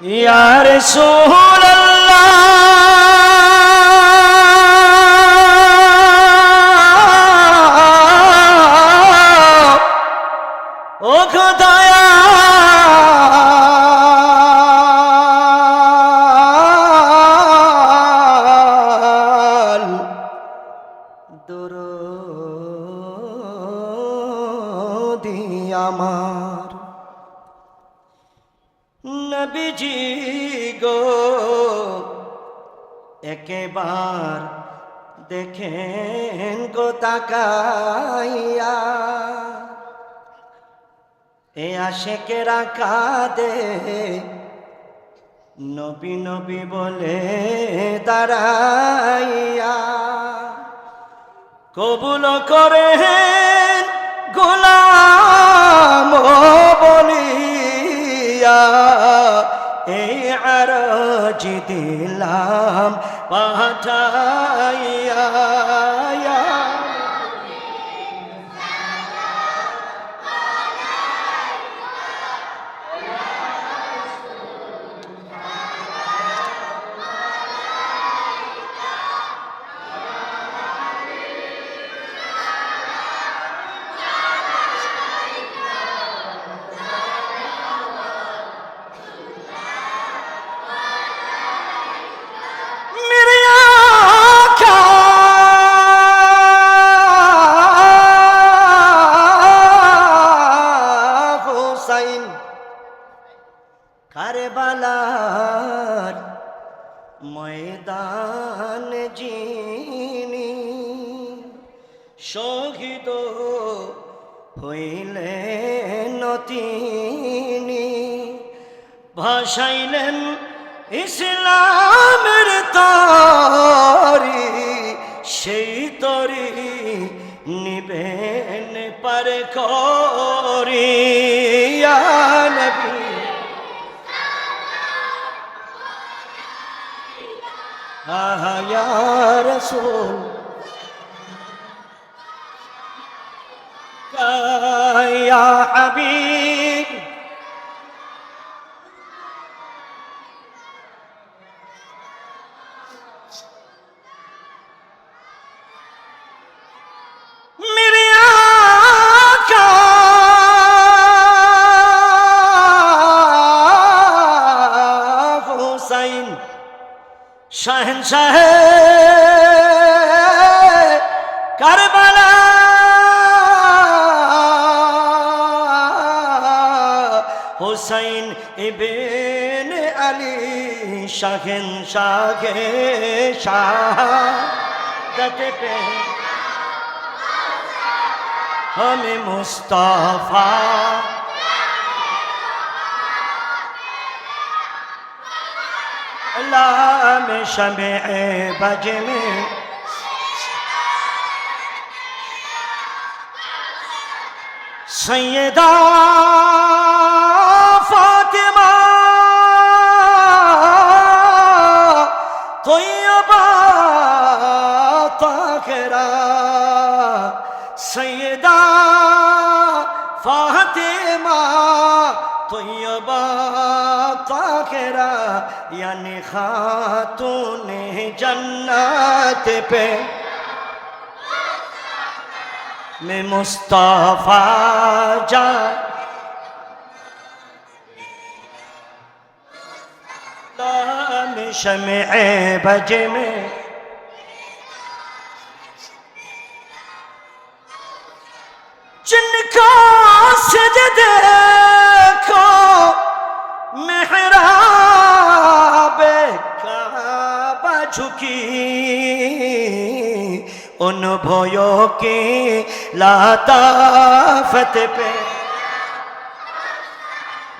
ইয়ার সোহরা একেবার দেখেন গো তাকাইয়া। এ আশেকেরা কাঁদে নবী নবী বলে দাঁড়াইয়া। কবুল করেন গোলাম বলিয়া। এই আরজ দিলাম পাঠাইয়া যিনি শহীদ হইলেন তিনি ভাসাইলেন ইসলামের তরি সেই তরি নিবেন পার করি রাসূল। হাবিব। শাহেন শাহে কারবালা। হোসাইন এবেন আলী শাহেন শাহে শাহাদতে পে। হমে মুস্তাফা। में शमे बज में सैयदा फातिमा तैयबा ताकरा सैयदा फातिमा तैयबा یعنی خاتون جنت پہ میں مصطفیٰ جا میں شمع بج میں جن کا ان بھویوں کی لطافت پہ۔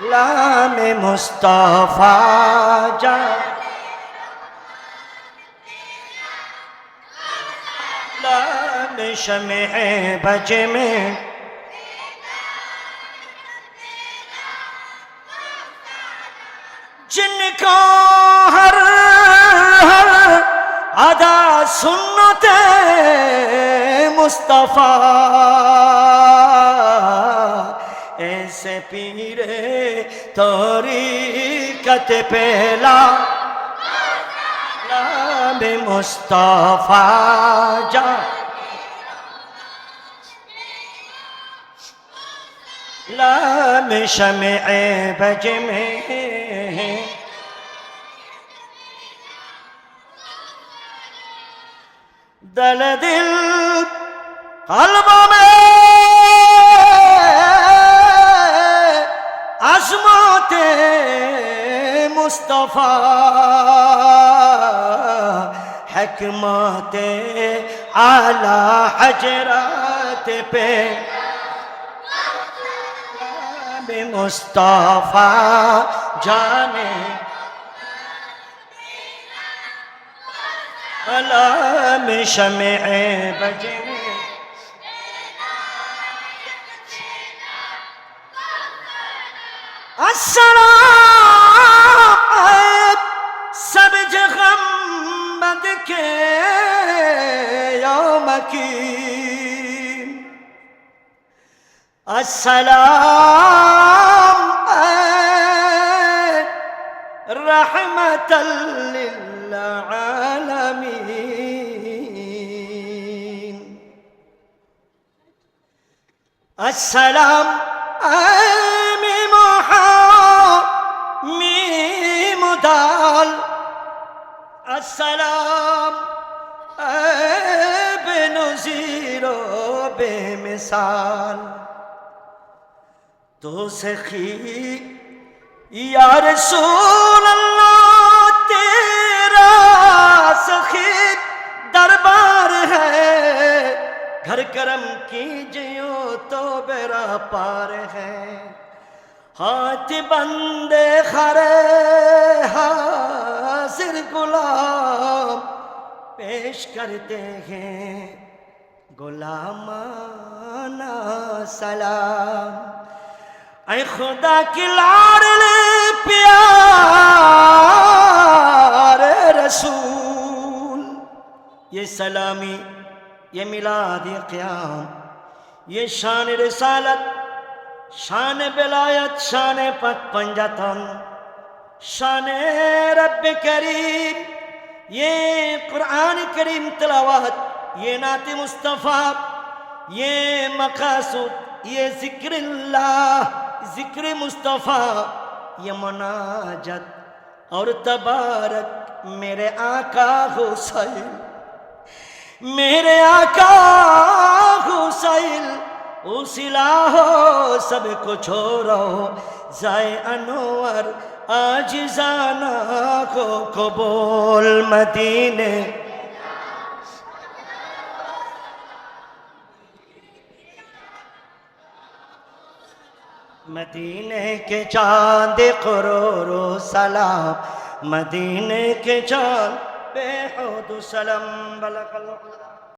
لام مصطفیٰ جا۔ لام شمع بج میں۔ جن کو ہر ہر ادا سن উম্মতে মুস্তফা। এসে পীরে তরি কতে পেলা। নামে মুস্তফা যা। লাম শমে বজমে دل دل قلب میں عظمت مصطفیٰ حکمت اعلی حجرات پہ مصطفیٰ جانے कलाम शमे बजे सब जखम बद के योम की असला رحمة للعالمين. السلام ميم ميم مدال. السلام أبن زيرو بمثال. تو سخي يا رسول الله پار ہے۔ ہاتھ بندے خر حاضر غلام پیش کرتے ہیں۔ غلامانہ سلام۔ اے خدا کی لاڑلے پیار رسول۔ یہ سلامی، یہ ملاد قیام۔ یہ شان رسالت، شان بلایت، شان پک پنجتن شان رب کریم، یہ قرآن کریم تلاوت، یہ نعت مصطفیٰ، یہ مقاصد، یہ ذکر اللہ، ذکر مصطفیٰ، یہ مناجت اور تبارک میرے آقا حسین، میرے آقا وسائل اسلا ہو، سب کو چھوڑو۔ ضائع انور آج زانا کو قبول مدینے۔ مدینے کے چاند قرور و سلام، مدینے کے چاند بے حد سلام، بلک اللہ۔